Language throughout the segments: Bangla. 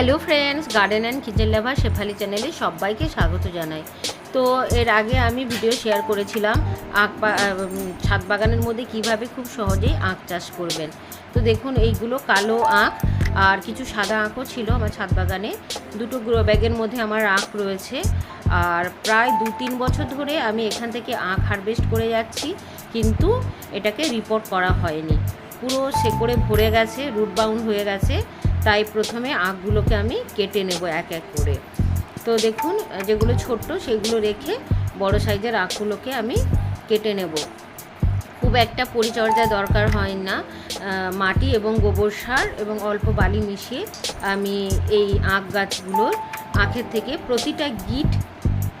Hello friends garden and kitchen lover Shefali চ্যানেলে সবাইকে স্বাগত জানাই। তো এর আগে আমি ভিডিও শেয়ার করেছিলাম আহ, ছাদ বাগানের মধ্যে কীভাবে খুব সহজেই আখ চাষ করবেন। তো দেখুন এইগুলো কালো আখ আর কিছু সাদা আঁকও ছিল আমার ছাদ বাগানে। দুটো গ্রো ব্যাগের মধ্যে আমার আখ রয়েছে। আর প্রায় দু তিন বছর ধরে আমি এখান থেকে আখ হারভেস্ট করে যাচ্ছি কিন্তু এটাকে রিপোর্ট করা হয়নি। পুরো শেকড়ে ভরে গেছে রুট বাউন্ড হয়ে গেছে। তাই প্রথমে আখগুলোকে আমি কেটে নেব এক এক করে। তো দেখুন, যেগুলো ছোট্ট সেগুলো রেখে বড় সাইজের আখগুলোকে আমি কেটে নেব। খুব একটা পরিচর্যা দরকার হয় না। মাটি এবং গোবর সার এবং অল্প বালি মিশিয়ে আমি এই আখ গাছগুলোর আখের থেকে প্রতিটা গিট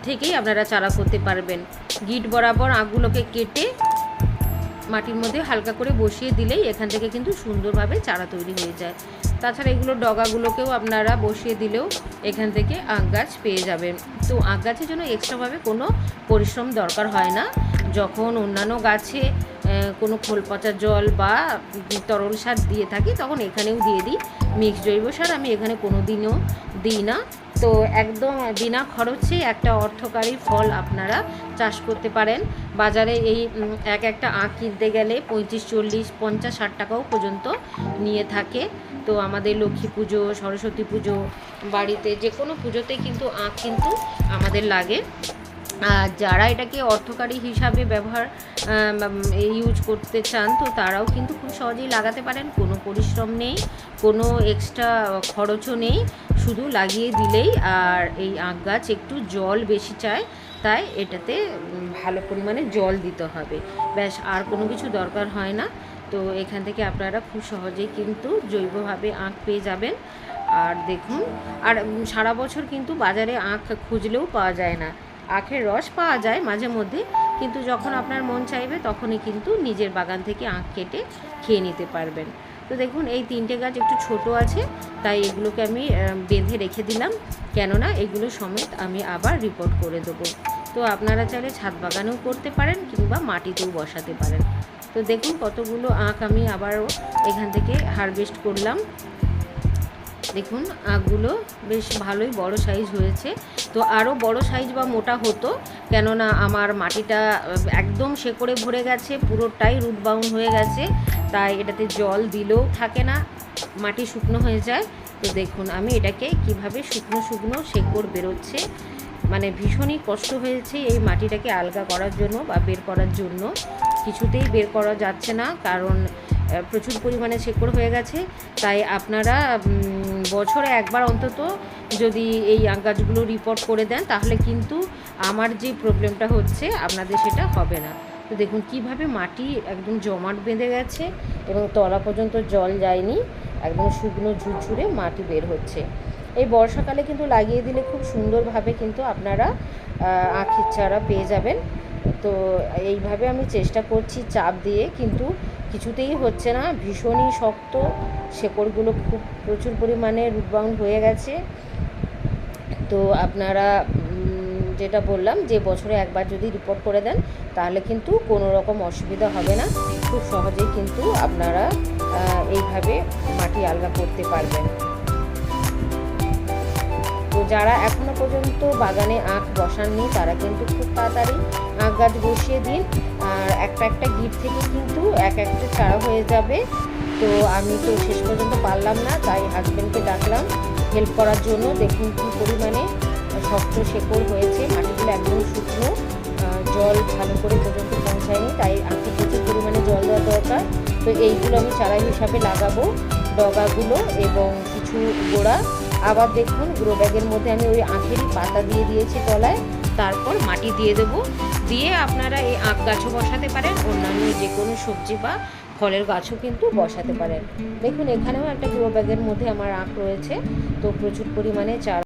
থেকেই আপনারা চারা করতে পারবেন। গিট বরাবর আখগুলোকে কেটে মাটির মধ্যে হালকা করে বসিয়ে দিলেই এখান থেকে কিন্তু সুন্দরভাবে চারা তৈরি হয়ে যায়। তাছাড়া এগুলো ডগাগুলোকেও আপনারা বসিয়ে দিলেও এখান থেকে আখ গাছ পেয়ে যাবেন। তো আখ গাছের জন্য এক্সট্রাভাবে কোনো পরিশ্রম দরকার হয় না। যখন অন্যান্য গাছে কোনো খোল পচা জল বা তরল সার দিয়ে থাকি, তখন এখানেও দিয়ে দিই। মিক্স জৈব সার আমি এখানে কোনো দিনও দিই না। তো একদম বিনা খরচে একটা অর্থকারী ফল আপনারা চাষ করতে পারেন। বাজারে এই এক একটা আখ কিনতে গেলে পঁয়ত্রিশ, চল্লিশ, পঞ্চাশ, ষাট টাকাও পর্যন্ত নিয়ে থাকে। তো আমাদের লক্ষ্মী পুজো, সরস্বতী পুজো, বাড়িতে যে কোনো পুজোতে কিন্তু আখ কিন্তু আমাদের লাগে। আর যারা এটাকে অর্থকারী হিসাবে ব্যবহার ইউজ করতে চান, তো তারাও কিন্তু খুব সহজেই লাগাতে পারেন। কোনো পরিশ্রম নেই, কোনো এক্সট্রা খরচও নেই, শুধু লাগিয়ে দিলেই। আর এই আখ গাছ একটু জল বেশি চায়, তাই এটাতে ভালো পরিমাণে জল দিতে হবে। ব্যাস, আর কোনো কিছু দরকার হয় না। তো এখান থেকে আপনারা খুব সহজেই কিন্তু জৈবভাবে আখ পেয়ে যাবেন। আর দেখুন, আর সারা বছর কিন্তু বাজারে আখ খুঁজলেও পাওয়া যায় না। আখের রস পাওয়া যায় মাঝে মধ্যে, কিন্তু যখন আপনার মন চাইবে তখনই কিন্তু নিজের বাগান থেকে আখ কেটে খেয়ে নিতে পারবেন। তো দেখুন, এই তিনটে গাছ একটু ছোট আছে, তাই এগুলোকে আমি বেঁধে রেখে দিলাম। কেননা এগুলো সমেত আমি আবার রিপোর্ট করে দেবো। তো আপনারা চাইলে ছাদ বাগানেও করতে পারেন কিংবা মাটিতেও বসাতে পারেন। তো দেখুন, কতগুলো আখ আমি আবারও এখান থেকে হারভেস্ট করলাম। দেখুন আখগুলো বেশ ভালোই বড় সাইজ হয়েছে। তো আরও বড় সাইজ বা মোটা হতো, কেননা আমার মাটিটা একদম শেকড়ে ভরে গেছে, পুরোটাই রুট বাউন্ড হয়ে গেছে। তাই এটাতে জল দিলেও থাকে না, মাটি শুকনো হয়ে যায়। তো দেখুন, আমি এটাকে কীভাবে শুকনো শুকনো শেকড় বেরোচ্ছে। মানে ভীষণই কষ্ট হয়েছে এই মাটিটাকে আলগা করার জন্য বা বের করার জন্য। কিছুতেই বের করা যাচ্ছে না, কারণ প্রচুর পরিমাণে শেকড় হয়ে গেছে। তাই আপনারা বছরে একবার অন্তত যদি এই গাছগুলো রিপোর্ট করে দেন, তাহলে কিন্তু আমার যে প্রবলেমটা হচ্ছে, আপনাদের সেটা হবে না। তো দেখুন, কীভাবে মাটি একদম জমাট বেঁধে গেছে এবং তলা পর্যন্ত জল যায়নি, একদম শুকনো ঝুরঝুরে মাটি বের হচ্ছে। এই বর্ষাকালে কিন্তু লাগিয়ে দিলে খুব সুন্দরভাবে কিন্তু আপনারা আখের চারা পেয়ে যাবেন। তো এইভাবে আমি চেষ্টা করছি চাপ দিয়ে, কিন্তু কিছুতেই হচ্ছে না, ভীষণই শক্ত। শেকড়গুলো খুব প্রচুর পরিমাণে রুটবাউন্ড হয়ে গেছে। তো আপনারা যেটা বললাম যে বছরে একবার যদি রিপোর্ট করে দেন, তাহলে কিন্তু কোনো রকম অসুবিধা হবে না। খুব সহজেই কিন্তু আপনারা এইভাবে মাটি আলগা করতে পারবেন। তো যারা এখনও পর্যন্ত বাগানে আখ বসাননি, তারা কিন্তু খুব তাড়াতাড়ি আখ গাছ বসিয়ে দিন। আর একটা একটা গিট থেকে কিন্তু এক একটা চারা হয়ে যাবে। তো আমি তো শেষ পর্যন্ত পারলাম না, তাই হাজব্যান্ডকে ডাকলাম হেল্প করার জন্য। দেখুন কী পরিমাণে শক্ত শেকড় হয়েছে, মাটিগুলো একদম শুকনো। জল ভালো করে পর্যন্ত পৌঁছায়নি, তাই আখে প্রচুর পরিমাণে জল দেওয়া দরকার। তো এইগুলো আমি চারা হিসাবে লাগাবো, ডগাগুলো এবং কিছু গোড়া। আবার দেখুন গ্রো ব্যাগের মধ্যে আমি ওই আঁখেরই পাতা দিয়ে দিয়েছি তলায়। তারপর মাটি দিয়ে দেব। দিয়ে আপনারা এই আখ গাছও বসাতে পারেন, অন্যান্য যে কোনো সবজি বা ফলের গাছও কিন্তু বসাতে পারেন। দেখুন, এখানেও একটা গ্রো ব্যাগের মধ্যে আমার আখ রয়েছে। তো প্রচুর পরিমাণে চারা